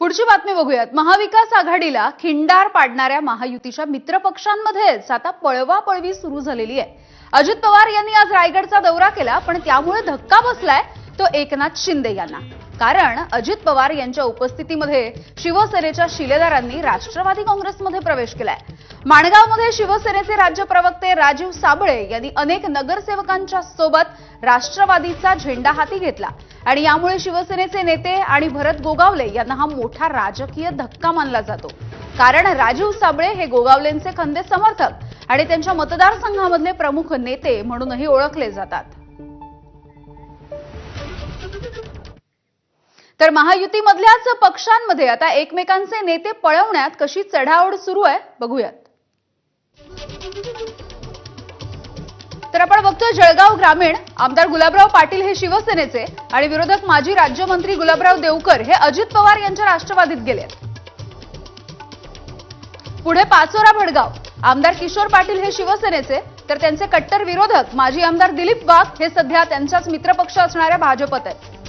पुढची बातमी बघूयात. महाविकास आघाडीला खिंडार पाडणाऱ्या महायुतीच्या मित्रपक्षांमध्येच आता पळवापळवी सुरू झालेली आहे. अजित पवार यांनी आज रायगडचा दौरा केला पण त्यामुळे धक्का बसलाय तो एकनाथ शिंदे यांना. कारण अजित पवार यांच्या उपस्थितीमध्ये शिवसेनेच्या शिलेदारांनी राष्ट्रवादी काँग्रेसमध्ये प्रवेश केलाय. माणगावमध्ये शिवसेनेचे राज्य प्रवक्ते राजीव साबळे यांनी अनेक नगरसेवकांच्या सोबत राष्ट्रवादीचा झेंडा हाती घेतला. आणि यामुळे शिवसेनेचे नेते आणि भरत गोगावले यांना हा मोठा राजकीय धक्का मानला जातो. कारण राजीव साबळे हे गोगावलेंचे खंदे समर्थक आणि त्यांच्या मतदारसंघामधले प्रमुख नेते म्हणूनही ओळखले जातात. तर महायुतीमधल्याच पक्षांमध्ये आता एकमेकांचे नेते पळवण्यात कशी चढाओढ सुरू आहे बघूयात. तर आपण बघतोय जळगाव ग्रामीण आमदार गुलाबराव पाटील हे शिवसेनेचे आणि विरोधक माजी राज्यमंत्री गुलाबराव देवकर हे अजित पवार यांच्या राष्ट्रवादीत गेले पुढे पाचोरा भडगाव आमदार किशोर पाटील हे शिवसेनेचे तर त्यांचे कट्टर विरोधक माजी आमदार दिलीप वाघ हे सध्या त्यांचाच मित्रपक्ष असणाऱ्या भाजपत आहेत.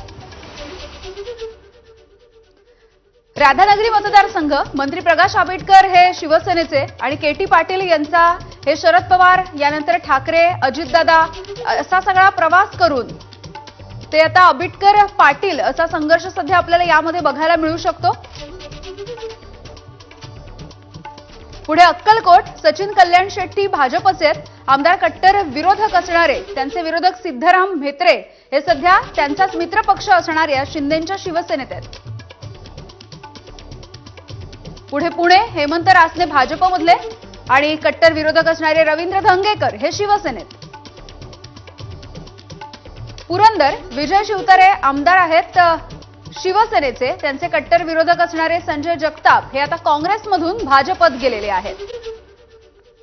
राधानगरी मतदारसंघ मंत्री प्रकाश आंबेडकर हे शिवसेनेचे आणि के टी पाटील यांचा हे शरद पवार यानंतर ठाकरे अजितदादा असा सगळा प्रवास करून ते आता आंबेडकर पाटील असा संघर्ष सध्या आपल्याला यामध्ये बघायला मिळू शकतो. पुढे अक्कलकोट सचिन कल्याण शेट्टी भाजपचे आहेत आमदार कट्टर विरोधक असणारे त्यांचे विरोधक सिद्धराम म्हेत्रे हे सध्या त्यांचाच मित्रपक्ष असणाऱ्या शिंदेच्या शिवसेनेत आहेत पुढे पुणे हेमंत रासने भाजपमधले आणि कट्टर विरोधक असणारे रवींद्र धंगेकर हे शिवसेनेत. पुरंदर विजय शिवतारे आमदार आहेत शिवसेनेचे त्यांचे कट्टर विरोधक असणारे संजय जगताप हे आता काँग्रेसमधून भाजपत गेलेले आहेत.